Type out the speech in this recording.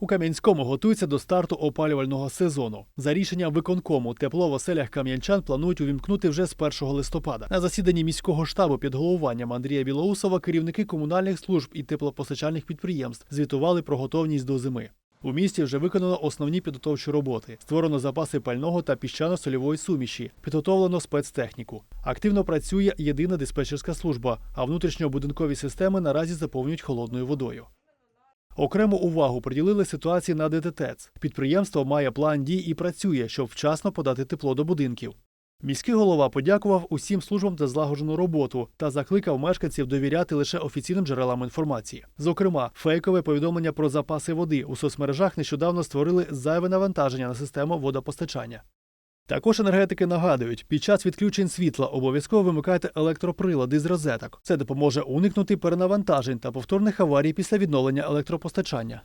У Кам'янському готуються до старту опалювального сезону. За рішенням виконкому тепло в оселях кам'янчан планують увімкнути вже з 1 листопада. На засіданні міського штабу під головуванням Андрія Білоусова керівники комунальних служб і теплопостачальних підприємств звітували про готовність до зими. У місті вже виконано основні підготовчі роботи. Створено запаси пального та піщано-сольової суміші, підготовлено спецтехніку. Активно працює єдина диспетчерська служба, а внутрішньобудинкові системи наразі заповнюють холодною водою. Окрему увагу приділили ситуації на ДТТЕЦ. Підприємство має план дій і працює, щоб вчасно подати тепло до будинків. Міський голова подякував усім службам за злагоджену роботу та закликав мешканців довіряти лише офіційним джерелам інформації. Зокрема, фейкове повідомлення про запаси води у соцмережах нещодавно створили зайве навантаження на систему водопостачання. Також енергетики нагадують, під час відключень світла обов'язково вимикайте електроприлади з розеток. Це допоможе уникнути перенавантажень та повторних аварій після відновлення електропостачання.